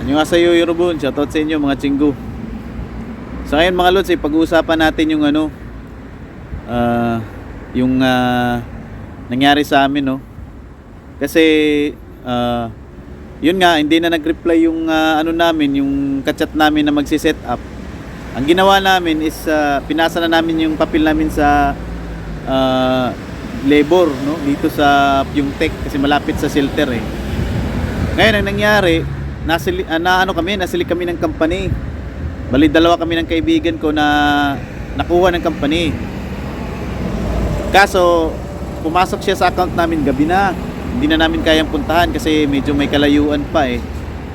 Annyeonghaseyo Yorobun, shoutout sa inyo mga chinggo. So ngayon mga lods, eh, pag-uusapan natin yung ano, ah, yung ah, nangyari sa amin, no? Kasi, ah, yun nga, hindi na nag-reply yung ah, ano namin, yung kachat namin na magsi-set up. Ang ginawa namin is, ah, pinasa na namin yung papel namin sa ah, labor, no? Dito sa tech, kasi malapit sa shelter, eh. Ngayon, ang nangyari, nasili, ah, na ano kami, nasili kami ng company. Bali, dalawa kami ng kaibigan ko na nakuha ng company. Kaso, pumasok siya sa account namin gabi na. Hindi na namin kayang puntahan kasi medyo may kalayuan pa eh.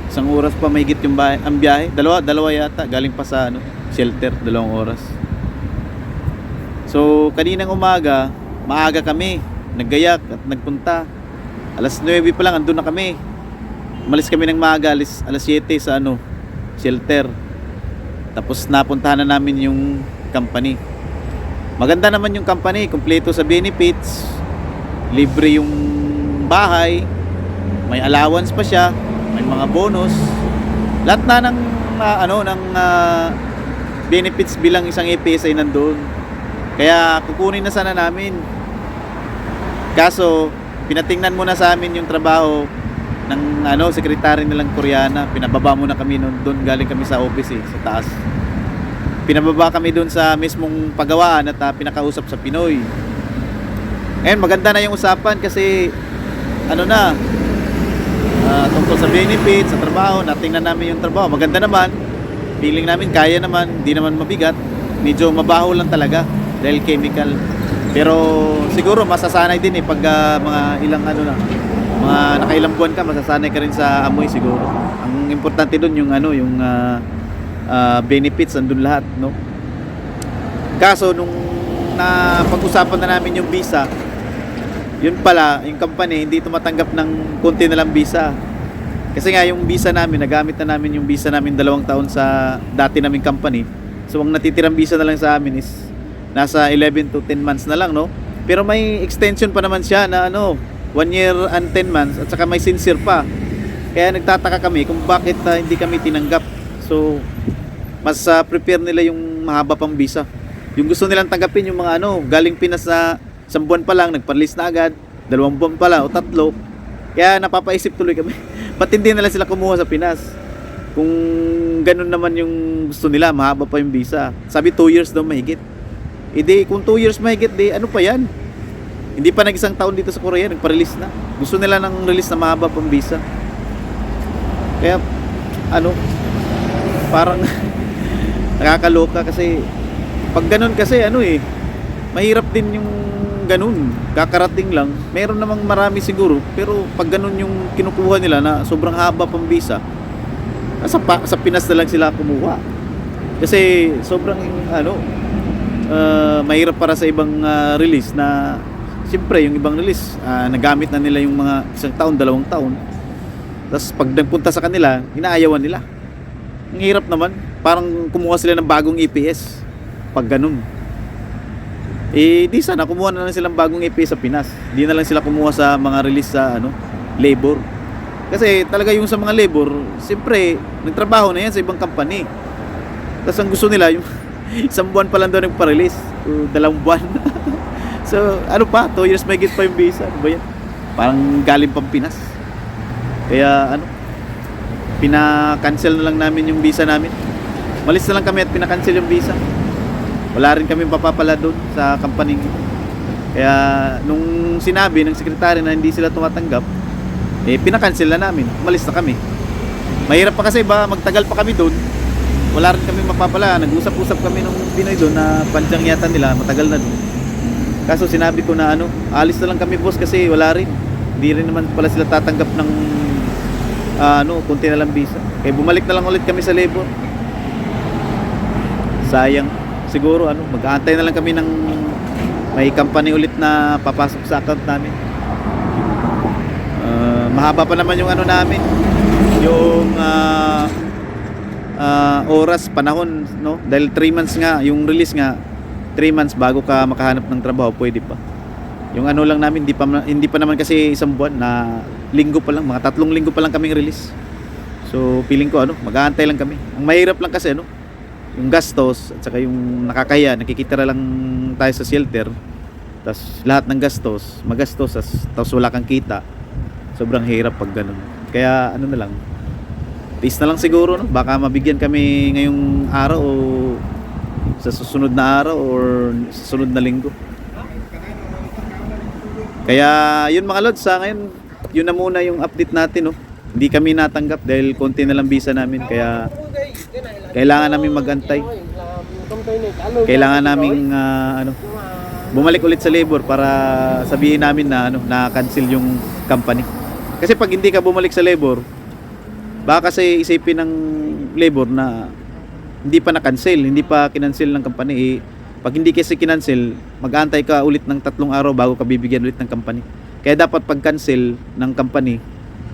Isang oras pa mahigit yung bahay, ang biyahe. Dalawa, dalawa yata. Galing pa sa ano, shelter, dalawang oras. So, kaninang umaga, maaga kami. Naggayak at nagpunta. Alas 9 pa lang, andun na kami. Umalis kami ng maaga, alis, alas 7 sa ano, shelter. Tapos napuntahan na namin yung company. Maganda naman yung company, kumpleto sa benefits, libre yung bahay, may allowance pa siya, may mga bonus. Lahat na ng ah, ano ng ah, benefits bilang isang EPS ay nandoon. Kaya kukunin na sana namin. Kaso pinatingnan muna sa amin yung trabaho ng ano sekretary nilang Koreana pinababa muna kami noon doon galing kami sa office eh, sa taas. Pinababa kami doon sa mismong pagawaan at ah, pinakausap sa Pinoy. Ngayon maganda na yung usapan kasi ano na ah, tungkol sa benefits sa trabaho natingnan namin yung trabaho. Maganda naman feeling namin kaya naman hindi naman mabigat. Medyo mabaho lang talaga dahil chemical. Pero siguro masasanay din eh pag ah, mga ilang ano na mga nakailang buwan ka masasanay ka rin sa amoy siguro. Ang importante doon yung ano yung ah, ah, benefits andun lahat no? Kaso nung na pag-usapan na namin yung visa yun pala yung company hindi tumatanggap ng konti na lang visa. Kasi nga yung visa namin nagamit na namin yung visa namin dalawang taon sa dati naming company. So ang natitirang visa na lang sa amin is nasa 11 to 10 months na lang no? Pero may extension pa naman siya na ano 1 year and 10 months at saka may sincere pa. Kaya nagtataka kami kung bakit ah, hindi kami tinanggap. So mas ah, prepare nila yung mahaba pang visa. Yung gusto nilang tanggapin yung mga ano galing Pinas na isang buwan pa lang nagparelease na agad dalawang buwan pa lang o tatlo. Kaya napapaisip tuloy kami ba't hindi na lang sila kumuha sa Pinas? Kung ganun naman yung gusto nila mahaba pa yung visa. Sabi 2 years daw mahigit. E di kung 2 years mahigit di ano pa yan hindi pa nag isang taon dito sa Korea nagpa-release na. Gusto nila ng release na mahaba pang visa. Kaya ano parang nakakaloka kasi pag ganun kasi ano eh mahirap din yung ganun. Kakarating lang. Meron namang marami siguro pero pag ganun yung kinukuha nila na sobrang haba pang visa sa, pa, sa Pinas na lang sila kumuha. Kasi sobrang ano ah, mahirap para sa ibang ah, release na siyempre yung ibang release ah, nagamit na nila yung mga isang taon dalawang taon. Tapos pag nagpunta sa kanila inaayawan nila. Ang hirap naman. Parang kumuha sila ng bagong EPS pag ganun. Eh di sana kumuha na lang silang bagong EPS sa Pinas. Di na lang sila kumuha sa mga release sa ano labor. Kasi talaga yung sa mga labor siyempre nagtrabaho na yan sa ibang company. Tapos ang gusto nila yung isang buwan pa lang daw nagpa-release. Dalawang buwan so ano pa? 2 years may pa yung visa. Ano ba yan? Parang galing pang Pinas. Kaya ano? Pina-cancel na lang namin yung visa namin. Malis na lang kami at pina-cancel yung visa. Wala rin kami papapala doon sa company. Kaya nung sinabi ng sekretary na hindi sila tumatanggap eh pinakancel na namin. Umalis na kami. Mahirap pa kasi ba? Magtagal pa kami doon. Wala rin kami mapapala. Nag-usap-usap kami nung Pinoy doon na panjang yata nila. Matagal na doon kaso sinabi ko na ano alis na lang kami boss kasi wala rin. Hindi rin naman pala sila tatanggap ng ah, ano kunti na lang visa. Kaya bumalik na lang ulit kami sa labor sayang. Siguro ano mag-aantay na lang kami ng may company ulit na papasok sa account namin. Ah, mahaba pa naman yung ano namin. Yung ah, ah, oras panahon no? Dahil 3 months nga yung release nga 3 months bago ka makahanap ng trabaho pwede pa yung ano lang namin hindi pa hindi pa naman kasi isang buwan na linggo pa lang mga tatlong linggo pa lang kaming release So feeling ko ano, mag-aantay lang kami. Ang mahirap lang kasi ano, yung gastos at saka yung nakakaya, nakikita na lang tayo sa shelter. Tapos lahat ng gastos, magastos tapos wala kang kita. Sobrang hirap pag ganun. Kaya ano na lang, tiis na lang siguro no? Baka mabigyan kami ngayong araw o sa susunod na araw or sa susunod na linggo. Kaya yun mga lods, sa ngayon, yun na muna yung update natin. No? Hindi kami natanggap dahil konti na lang visa namin. Kaya kailangan namin magantay. Kailangan namin ano, bumalik ulit sa labor para sabihin namin na ano, na cancel yung company. Kasi pag hindi ka bumalik sa labor, baka kasi isipin ng labor na hindi pa na-cancel, hindi pa kinancel ng company. Eh, pag hindi kasi kinancel, mag-aantay ka ulit ng tatlong araw bago ka bibigyan ulit ng company. Kaya dapat pag cancel ng company,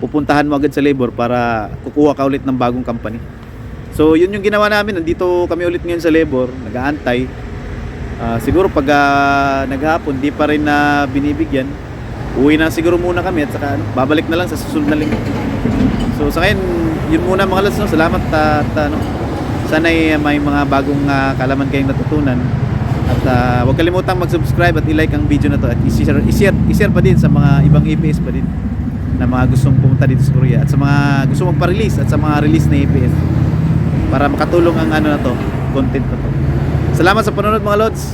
pupuntahan mo agad sa labor para kukuha ka ulit ng bagong company. So, yun yung ginawa namin. Nandito kami ulit ngayon sa labor, nag-aantay. Ah, siguro pag ah, naghapon, di pa rin na binibigyan. Uwi na siguro muna kami at saka ano, babalik na lang sa susunod na linggo. So sa ngayon, yun muna mga lads, salamat at ano, sana'y may mga bagong ah, kalaman kayong natutunan. At ah, huwag kalimutang mag-subscribe at i-like ang video na to at i-share, i-share, i-share pa din sa mga ibang EPS pa din na mga gustong pumunta dito sa Korea at sa mga gusto magpa-release at sa mga release na EPS para makatulong ang ano na to, content na to. Salamat sa panonood mga lods.